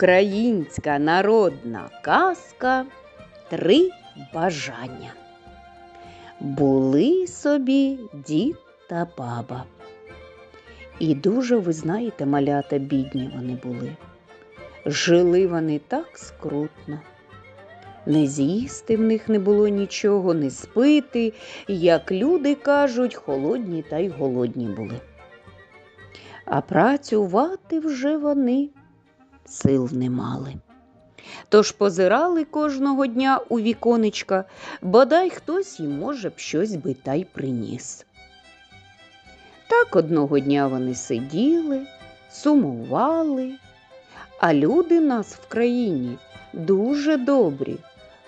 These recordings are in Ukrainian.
Українська народна казка Три бажання. Були собі дід та баба. І дуже, ви знаєте, малята бідні вони були. Жили вони так скрутно. Не з'їсти в них не було нічого, не спити, як люди кажуть, холодні та й голодні були. А працювати вже вони сил не мали. Тож позирали кожного дня у віконечка, бодай хтось їм, може б, щось би та й приніс. Так одного дня вони сиділи, сумували, а люди нас в країні дуже добрі.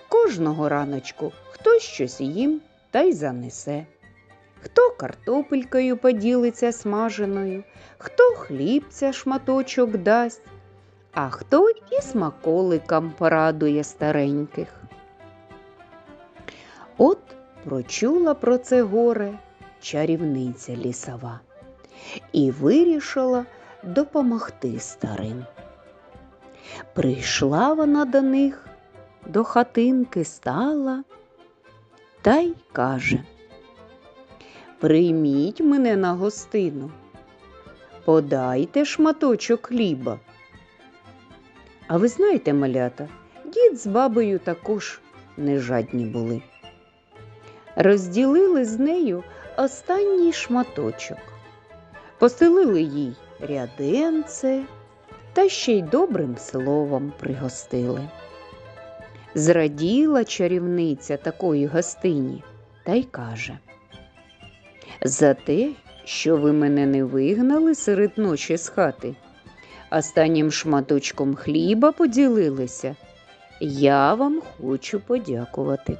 Кожного раночку хтось щось їм та й занесе. Хто картопелькою поділиться смаженою, хто хлібця шматочок дасть, а хто і смаколикам порадує стареньких. От прочула про це горе чарівниця лісова і вирішила допомогти старим. Прийшла вона до них, до хатинки стала та й каже Прийміть мене на гостину, подайте шматочок хліба. А ви знаєте, малята, дід з бабою також не жадні були. Розділили з нею останній шматочок, поселили їй ряденце та ще й добрим словом пригостили. Зраділа чарівниця такої гостині та й каже За те, що ви мене не вигнали серед ночі з хати, останнім шматочком хліба поділилися, я вам хочу подякувати.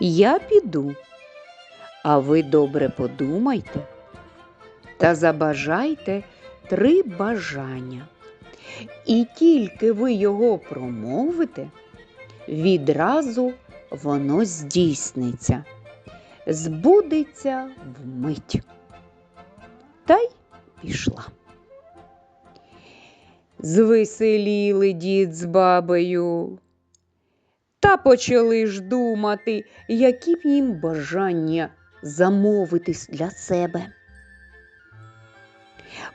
Я піду, а ви добре подумайте та забажайте три бажання. І тільки ви його промовите, відразу воно здійсниться, збудеться вмить. Та й пішла. Звеселіли дід з бабою. Та почали ж думати, які б їм бажання замовитись для себе.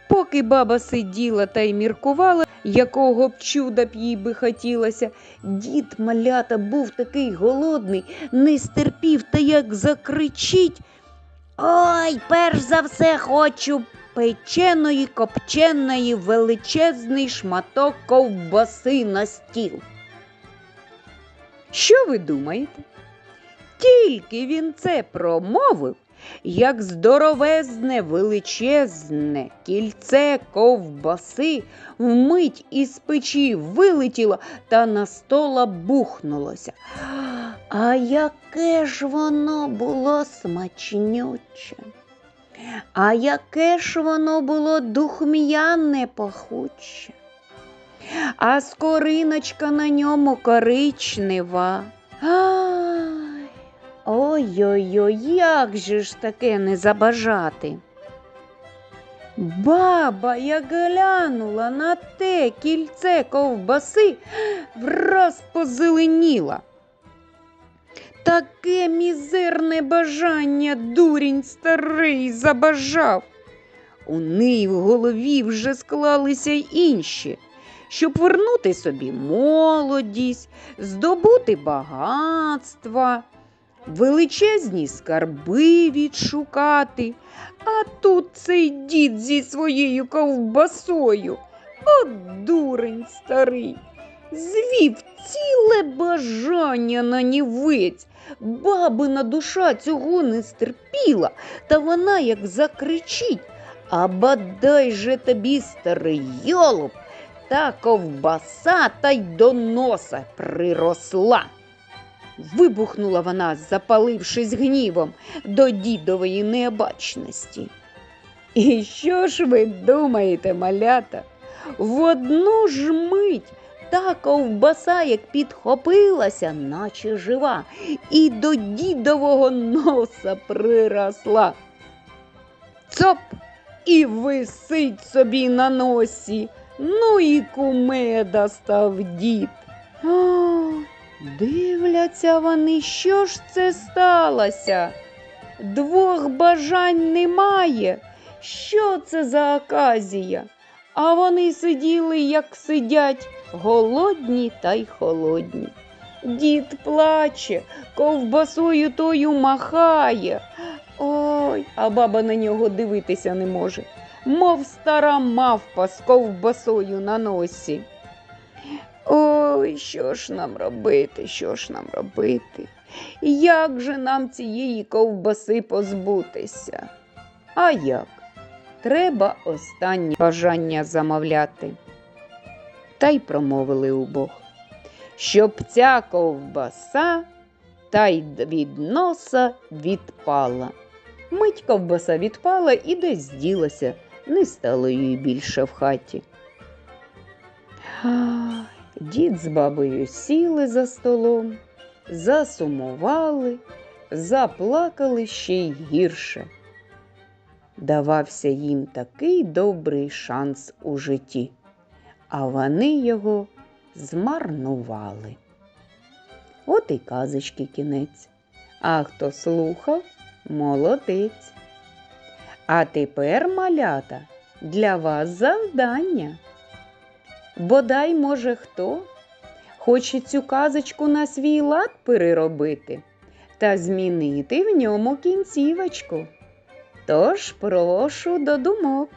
Поки баба сиділа та й міркувала, якого б чуда б їй би хотілося, дід малята був такий голодний, не стерпів та як закричить. Ой, перш за все хочу печеної, копченої, величезний шматок ковбаси на стіл. Що ви думаєте? Тільки він це промовив, як здоровезне, величезне кільце ковбаси вмить із печі вилетіло та на стола бухнулося. А яке ж воно було смачнюче, а яке ж воно було духм'яне пахуче, а скориночка на ньому коричнева. Ой-ой-ой, як же ж таке не забажати? Баба, як глянула на те кільце ковбаси, враз позеленіла. Таке мізерне бажання дурінь старий забажав. У неї в голові вже склалися й інші, щоб вернути собі молодість, здобути багатства, величезні скарби відшукати. А тут цей дід зі своєю ковбасою. От дурень старий. Звів ціле бажання на нівець. Бабина душа цього не стерпіла, та вона як закричить. А бодай же тобі, старий йолуб, та ковбаса та й до носа приросла. Вибухнула вона, запалившись гнівом до дідової необачності. І що ж ви думаєте, малята? В одну ж мить та ковбаса, як підхопилася, наче жива, і до дідового носа приросла. Цоп і висить собі на носі, Ну і кумеда став дід. А, дивляться вони, що ж це сталося? Двох бажань немає. Що це за оказія? А вони сиділи, як сидять, голодні та й холодні. Дід плаче, ковбасою тою махає. Ой, а баба на нього дивитися не може, мов стара мавпа з ковбасою на носі. Ой, що ж нам робити, що ж нам робити? Як же нам цієї ковбаси позбутися? А як? Треба останнє бажання замовляти. Та й промовили убог, щоб ця ковбаса та й від носа відпала. Мить ковбаса відпала і десь ділася, не стало її більше в хаті. Дід з бабою сіли за столом, засумували, заплакали ще й гірше. Давався їм такий добрий шанс у житті, а вони його змарнували. От і казочки кінець. А хто слухав, молодець. А тепер, малята, для вас завдання. Бодай, може, хто хоче цю казочку на свій лад переробити та змінити в ньому кінцівочку. Тож прошу до думок.